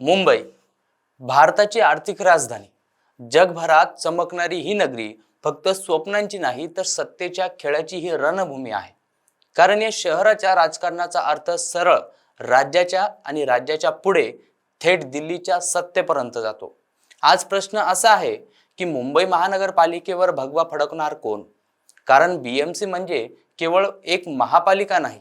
मुंबई भारताची आर्थिक राजधानी. जगभरात चमकणारी ही नगरी फक्त स्वप्नांची नाही तर सत्तेच्या खेळाची ही रणभूमी आहे. कारण या शहराच्या राजकारणाचा अर्थ सरळ राज्याच्या आणि राज्याच्या पुढे थेट दिल्लीच्या सत्तेपर्यंत जातो. आज प्रश्न असा आहे की मुंबई महानगरपालिकेवर भगवा फडकणार कोण? कारण बी एम सी म्हणजे केवळ एक महापालिका नाही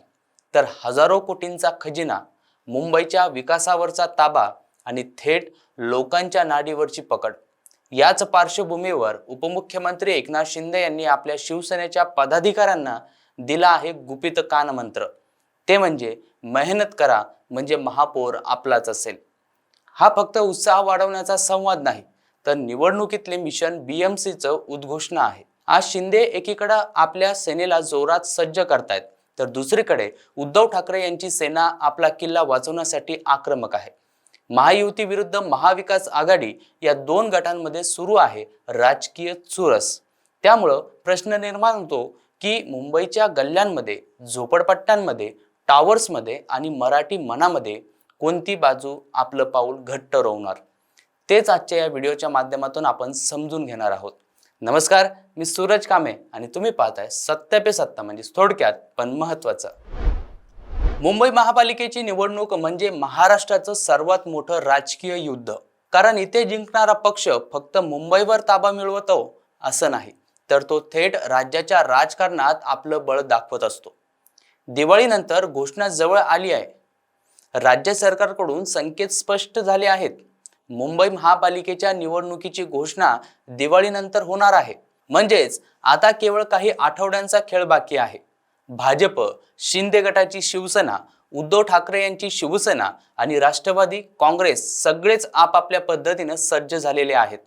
तर हजारो कोटींचा खजिना मुंबईच्या विकासावरचा ताबा आणि थेट लोकांच्या नाडीवरची पकड. याच पार्श्वभूमीवर उपमुख्यमंत्री एकनाथ शिंदे यांनी आपल्या शिवसेनेच्या पदाधिकाऱ्यांना दिला आहे गुपित कान मंत्र ते म्हणजे मेहनत करा म्हणजे महापौर आपलाच असेल. हा फक्त उत्साह वाढवण्याचा संवाद नाही तर निवडणुकीतले मिशन बीएमसीचं उद्घोषणा आहे. आज शिंदे एकीकडे आपल्या सेनेला जोरात सज्ज करतायत तर दुसरीकडे उद्धव ठाकरे यांची सेना आपला किल्ला वाचवण्यासाठी आक्रमक आहे. महायुती विरुद्ध महाविकास आघाडी या दोन गटांमध्ये सुरू आहे राजकीय चुरस. त्यामुळं प्रश्न निर्माण होतो की मुंबईच्या गल्ल्यांमध्ये झोपडपट्ट्यांमध्ये टावर्समध्ये आणि मराठी मनामध्ये कोणती बाजू आपलं पाऊल घट्ट रोवणार? तेच आजच्या या व्हिडिओच्या माध्यमातून आपण समजून घेणार आहोत. नमस्कार मी सूरज कामे आणि तुम्ही पाहताय सत्य पे सत्ता म्हणजे थोडक्यात पण महत्वाचं मुंबई महापालिकेची निवडणूक म्हणजे महाराष्ट्राचं सर्वात मोठं राजकीय युद्ध. कारण इथे जिंकणारा पक्ष फक्त मुंबईवर ताबा मिळवतो असं नाही तर तो थेट राज्याच्या राजकारणात आपलं बळ दाखवत असतो. दिवाळीनंतर घोषणा जवळ आली आहे. राज्य सरकारकडून संकेत स्पष्ट झाले आहेत. मुंबई महापालिकेच्या निवडणुकीची घोषणा दिवाळीनंतर होणार आहे. म्हणजेच आता केवळ काही आठवड्यांचा खेळ बाकी आहे. भाजप शिंदे गटाची शिवसेना उद्धव ठाकरे यांची शिवसेना आणि राष्ट्रवादी काँग्रेस सगळेच आपापल्या पद्धतीनं सज्ज झालेले आहेत.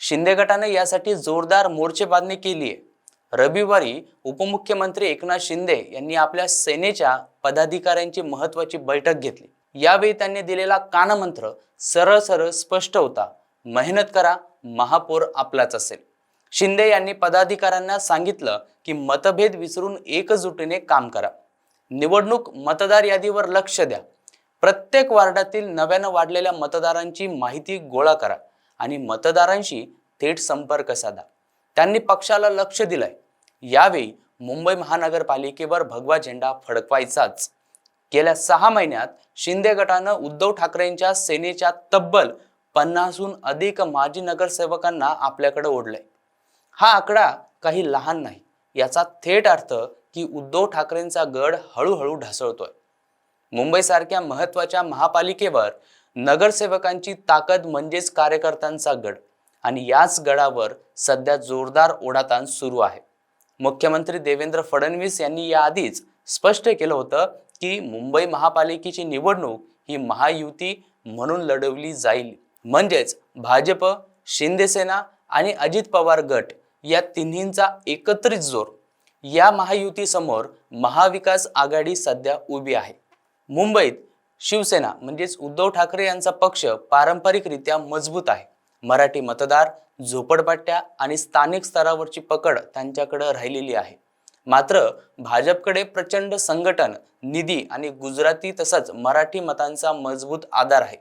शिंदे गटाने यासाठी जोरदार मोर्चेबांधणी केली आहे रविवारी उपमुख्यमंत्री एकनाथ शिंदे यांनी आपल्या सेनेच्या पदाधिकाऱ्यांची महत्वाची बैठक घेतली. यावेळी त्यांनी दिलेला कानमंत्र सरळ सरळ स्पष्ट होता. मेहनत करा महापौर आपलाच असेल. शिंदे यांनी पदाधिकाऱ्यांना सांगितलं की मतभेद विसरून एकजुटीने काम करा. निवडणूक मतदार यादीवर लक्ष द्या. प्रत्येक वार्डातील नव्यानं वाढलेल्या मतदारांची माहिती गोळा करा आणि मतदारांशी थेट संपर्क साधा. त्यांनी पक्षाला लक्ष दिलंय. यावेळी मुंबई महानगरपालिकेवर भगवा झेंडा फडकवायचाच. गेल्या सहा महिन्यात शिंदे गटानं उद्धव ठाकरेंच्या सेनेच्या तब्बल पन्नासहून अधिक माजी नगरसेवकांना आपल्याकडे ओढलंय. हा आकडा काही लहान नाही. याचा थेट अर्थ की उद्धव ठाकरेंचा गड हळूहळू ढासळतोय. मुंबईसारख्या महत्त्वाच्या महापालिकेवर नगरसेवकांची ताकद म्हणजेच कार्यकर्त्यांचा गड आणि याच गडावर सध्या जोरदार ओढाताण सुरू आहे. मुख्यमंत्री देवेंद्र फडणवीस यांनी याआधीच स्पष्ट केलं होतं की मुंबई महापालिकेची निवडणूक ही महायुती म्हणून लढवली जाईल. म्हणजेच भाजप शिंदेसेना आणि अजित पवार गट या तिन्हींचा एकत्रित जोर. या महायुतीसमोर महाविकास आघाडी सध्या उभी आहे. मुंबईत शिवसेना म्हणजेच उद्धव ठाकरे यांचा पक्ष पारंपरिकरित्या मजबूत आहे. मराठी मतदार झोपडपट्ट्या आणि स्थानिक स्तरावरची पकड त्यांच्याकडे राहिलेली आहे. मात्र भाजपकडे प्रचंड संघटन निधी आणि गुजराती तसंच मराठी मतांचा मजबूत आधार आहे.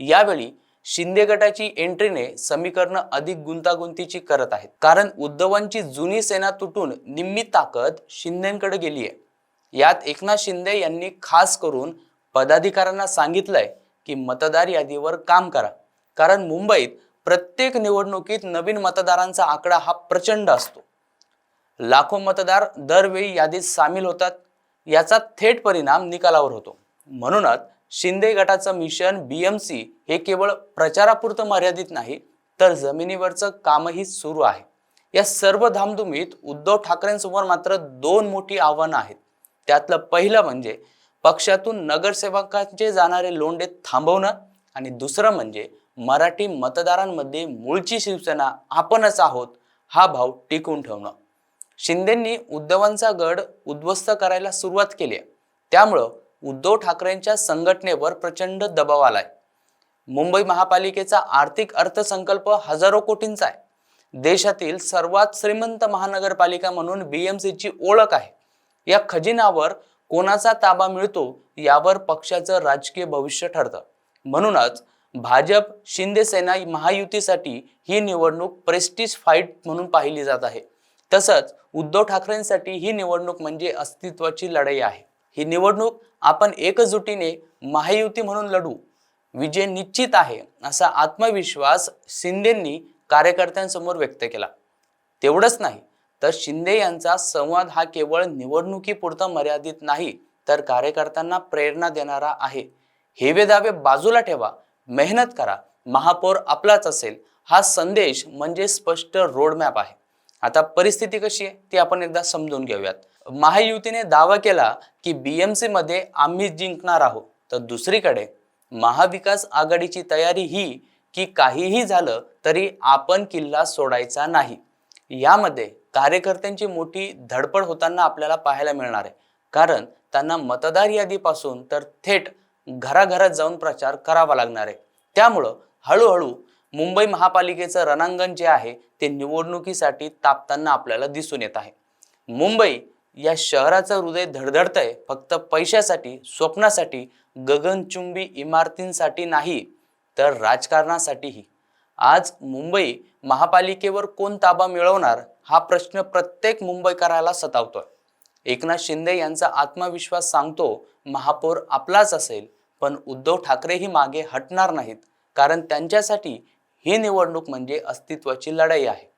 यावेळी शिंदे गटाची एंट्रीने समीकरणं अधिक गुंतागुंतीची करत आहेत. कारण उद्धवांची जुनी सेना तुटून निम्मी ताकद शिंदेकडे गेली आहे यात एकनाथ शिंदे यांनी खास करून पदाधिकाऱ्यांना सांगितलंय की मतदार यादीवर काम करा. कारण मुंबईत प्रत्येक निवडणुकीत नवीन मतदारांचा आकडा हा प्रचंड असतो. लाखो मतदार दरवेळी यादीत सामील होतात. याचा थेट परिणाम निकालावर होतो. म्हणूनच शिंदे गटाचं मिशन बीएमसी हे केवळ प्रचारापुरतं मर्यादित नाही तर जमिनीवरचं कामही सुरू आहे. या सर्व धामधुमीत उद्धव ठाकरेंसमोर मात्र दोन मोठी आव्हानं आहेत. त्यातलं पहिलं म्हणजे पक्षातून नगरसेवकांचे जाणारे लोंढे थांबवणं आणि दुसरं म्हणजे मराठी मतदारांमध्ये मूळची शिवसेना आपणच आहोत हा भाव टिकून ठेवणं. शिंदेंनी उद्धवांचा गड उद्ध्वस्त करायला सुरुवात केली आहे. त्यामुळं उद्धव ठाकरेंच्या संघटनेवर प्रचंड दबाव आलाय. मुंबई महापालिकेचा आर्थिक अर्थसंकल्प हजारो कोटींचा आहे. देशातील सर्वात श्रीमंत महानगरपालिका म्हणून बीएमसीची ओळख आहे. या खजिनावर कोणाचा ताबा मिळतो यावर पक्षाचं राजकीय भविष्य ठरतं. म्हणूनच भाजप शिंदे सेना महायुतीसाठी ही निवडणूक प्रेस्टिज फाईट म्हणून पाहिली जात आहे. तसंच उद्धव ठाकरेंसाठी ही निवडणूक म्हणजे अस्तित्वाची लढाई आहे. ही निवडणूक आपण एकजुटीने महायुती म्हणून लढू. विजय निश्चित आहे असा आत्मविश्वास शिंदेंनी कार्यकर्त्यांसमोर व्यक्त केला. तेवढंच नाही तर शिंदे यांचा संवाद हा केवळ निवडणुकीपुरता मर्यादित नाही तर कार्यकर्त्यांना प्रेरणा देणारा आहे. हेवे दावे बाजूला ठेवा मेहनत करा महापौर आपलाच असेल हा संदेश म्हणजे स्पष्ट रोडमॅप आहे. आता परिस्थिती कशी आहे ती आपण एकदा समजून घेऊयात. महायुतीने दावा केला की बीएमसी मध्ये आम्ही जिंकणार आहोत. तर दुसरीकडे महाविकास आघाडीची तयारी ही की काहीही झालं तरी आपण किल्ला सोडायचा नाही. यामध्ये कार्यकर्त्यांची मोठी धडपड होताना आपल्याला पाहायला मिळणार आहे. कारण त्यांना मतदार यादीपासून तर थेट घराघरात जाऊन प्रचार करावा लागणार आहे. त्यामुळं हळूहळू मुंबई महापालिकेचं रणांगण जे आहे ते निवडणुकीसाठी तापताना आपल्याला दिसून येत आहे. मुंबई या शहराचं हृदय धडधडतंय फक्त पैशासाठी स्वप्नासाठी गगनचुंबी इमारतींसाठी नाही तर राजकारणासाठीही. आज मुंबई महापालिकेवर कोण ताबा मिळवणार हा प्रश्न प्रत्येक मुंबईकराला सतावतोय. एकनाथ शिंदे यांचा आत्मविश्वास सांगतो महापौर आपलाच असेल पण उद्धव ठाकरेही मागे हटणार नाहीत कारण त्यांच्यासाठी ही निवडणूक म्हणजे अस्तित्वाची लढाई आहे.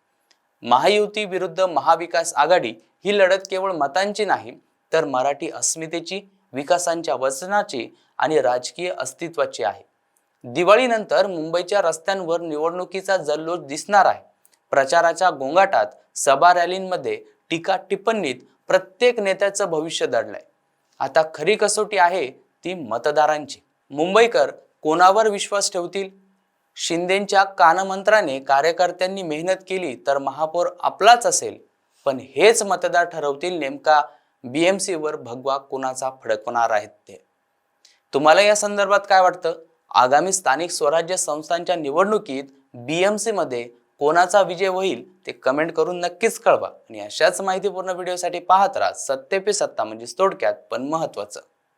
महायुती विरुद्ध महाविकास आघाडी ही लढत केवळ मतांची नाही तर मराठी अस्मितेची विकासांच्या वचनाची आणि राजकीय अस्तित्वाची आहे. दिवाळीनंतर मुंबईच्या रस्त्यांवर निवडणुकीचा जल्लोष दिसणार आहे. प्रचाराच्या गोंगाटात सभा रॅलींमध्ये टीका टिप्पणीत प्रत्येक नेत्याचं भविष्य दडलंय. आता खरी कसोटी आहे ती मतदारांची. मुंबईकर कोणावर विश्वास ठेवतील? शिंदेच्या कानमंत्राने कार्यकर्त्यांनी मेहनत केली तर महापौर आपलाच असेल. पण हेच मतदार ठरवतील नेमका BMC वर भगवा कोणाचा फडकवणार आहेत ते. तुम्हाला या संदर्भात काय वाटतं? आगामी स्थानिक स्वराज्य संस्थांच्या निवडणुकीत बीएमसी मध्ये कोणाचा विजय होईल ते कमेंट करून नक्कीच कळवा. आणि अशाच माहितीपूर्ण व्हिडिओसाठी पाहत राहा. सत्तेपे पे सत्ता म्हणजेच थोडक्यात पण महत्वाचं.